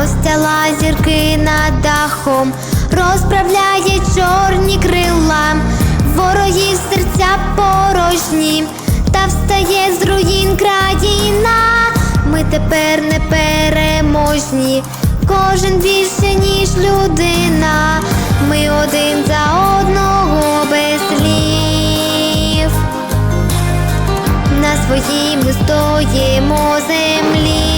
розтяла зірки над дахом, розправляє чорні крила, ворогів серця порожні, та встає з руїн країна. Ми тепер не переможні, кожен більше, ніж людина. Ми один за одного без слів. На своїй ми стоїмо землі.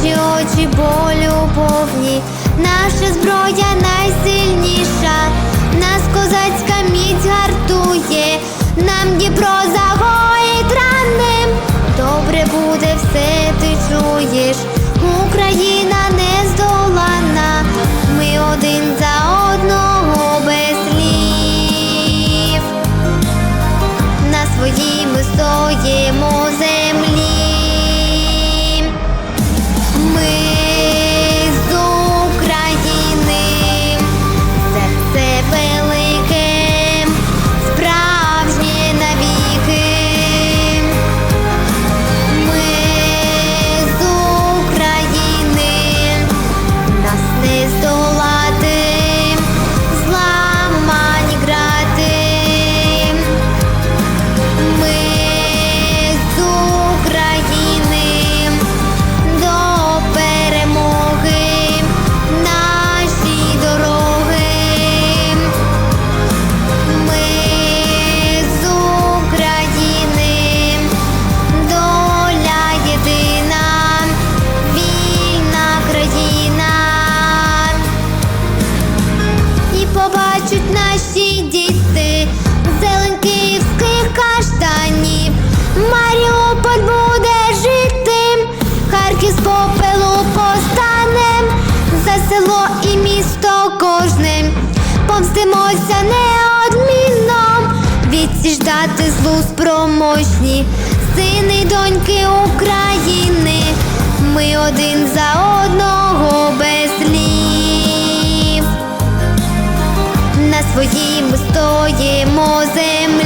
Наші очі болю повні, наша зброя найсильніша, нас козацька міць гартує, нам Дніпро загоїть ранним. Добре буде все, ти чуєш, Україна не здолана, ми один за одного без слів. На своїй ми стоїмо землі. Злу спроможні, сини доньки України. Ми один за одного без слів. На своїм стоїмо землі.